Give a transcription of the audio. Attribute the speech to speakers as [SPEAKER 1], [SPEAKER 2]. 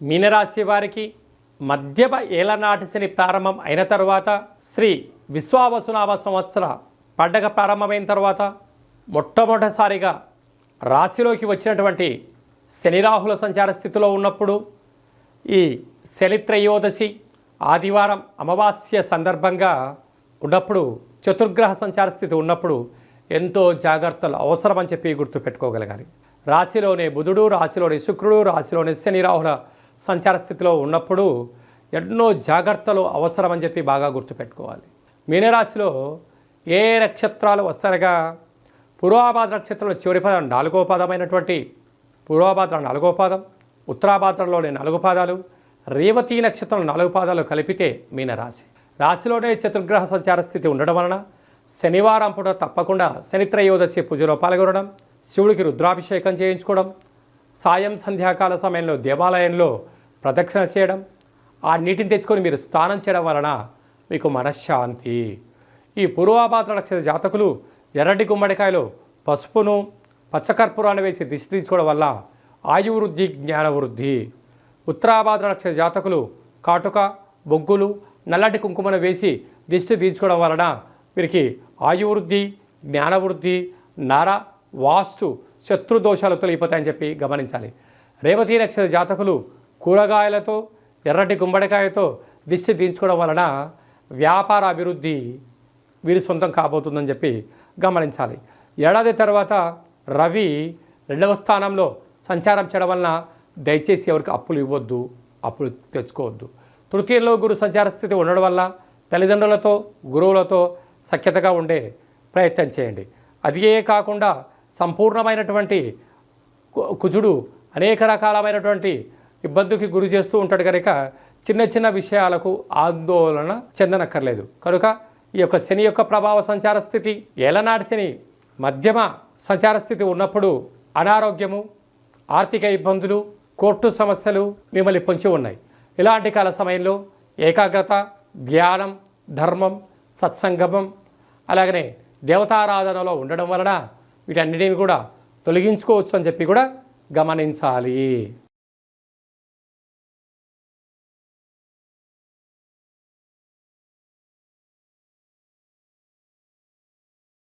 [SPEAKER 1] మీనరాశి వారికి మధ్యమ ఏలనాటి శని ప్రారంభం అయిన తర్వాత శ్రీ విశ్వావసునామ సంవత్సర పండగ ప్రారంభమైన తర్వాత మొట్టమొదటిసారిగా రాశిలోకి వచ్చినటువంటి శనిరాహుల సంచార స్థితిలో ఉన్నప్పుడు ఈ శనిత్రయోదశి ఆదివారం అమావాస్య సందర్భంగా ఉన్నప్పుడు చతుర్గ్రహ సంచార స్థితి ఉన్నప్పుడు ఎంతో జాగ్రత్తలు అవసరమని చెప్పి గుర్తుపెట్టుకోగలగాలి. రాశిలోనే బుధుడు రాశిలోని శుక్రుడు రాశిలోని శని రాహుల సంచార స్థితిలో ఉన్నప్పుడు ఎన్నో జాగ్రత్తలు అవసరమని చెప్పి బాగా గుర్తుపెట్టుకోవాలి. మీనరాశిలో ఏ నక్షత్రాలు వస్తారగా? పూర్వాభాద్ర నక్షత్రంలో చివరి పదం నాలుగో పదమైనటువంటి పూర్వాభాద్ర నాలుగో పాదం ఉత్తరాభాద్రలోని నాలుగు పాదాలు రేవతి నక్షత్రం నాలుగు పాదాలు కలిపితే మీనరాశి. రాశిలోనే చతుర్గ్రహ సంచార స్థితి ఉండడం వలన శనివారం పూట తప్పకుండా శనిత్రయోదశి పూజలో పాల్గొనడం శివుడికి రుద్రాభిషేకం చేయించుకోవడం సాయం సంధ్యాకాల సమయంలో దేవాలయంలో ప్రదక్షిణ చేయడం ఆ నీటిని తెచ్చుకొని మీరు స్నానం చేయడం వలన మీకు మనశ్శాంతి. ఈ పూర్వాపాత్ర నక్షత్ర జాతకులు ఎర్రటి గుమ్మడికాయలో పసుపును పచ్చకర్పూరాన్ని వేసి దిష్టి తీసుకోవడం వల్ల ఆయువృద్ధి జ్ఞానవృద్ధి. ఉత్తరాభాద్ర నక్షత్ర జాతకులు కాటుక బొగ్గులు నల్లటి కుంకుమను వేసి దిష్టి తీర్చుకోవడం వలన వీరికి ఆయువృద్ధి జ్ఞానవృద్ధి నర వాస్తు శత్రు దోషాలు తొలగిపోతాయని చెప్పి గమనించాలి. రేవతి నక్షత్ర జాతకులు కూరగాయలతో ఎర్రటి గుమ్మడికాయతో దిష్టి దించుకోవడం వలన వ్యాపార అభివృద్ధి వీరి సొంతం కాబోతుందని చెప్పి గమనించాలి. ఏడాది తర్వాత రవి రెండవ స్థానంలో సంచారం చేయడం వలన దయచేసి ఎవరికి అప్పులు ఇవ్వద్దు అప్పులు తెచ్చుకోవద్దు. తృతీయంలో గురు సంచార స్థితి ఉండడం వల్ల తల్లిదండ్రులతో గురువులతో సఖ్యతగా ఉండే ప్రయత్నం చేయండి. అదే కాకుండా సంపూర్ణమైనటువంటి కు- కుజుడు అనేక రకాలమైనటువంటి ఇబ్బందికి గురి చేస్తూ ఉంటాడు కనుక చిన్న చిన్న విషయాలకు ఆందోళన చెందనక్కర్లేదు. కనుక ఈ యొక్క శని యొక్క ప్రభావ సంచార స్థితి ఏలనాటి శని మధ్యమ సంచార స్థితి ఉన్నప్పుడు అనారోగ్యము ఆర్థిక ఇబ్బందులు కోర్టు సమస్యలు మిమ్మల్ని పొంచి ఉన్నాయి. ఇలాంటి కాల సమయంలో ఏకాగ్రత ధ్యానం ధర్మం సత్సంగమం అలాగనే దేవతారాధనలో ఉండడం వలన వీటన్నిటిని కూడా తొలగించుకోవచ్చు అని చెప్పి కూడా గమనించాలి.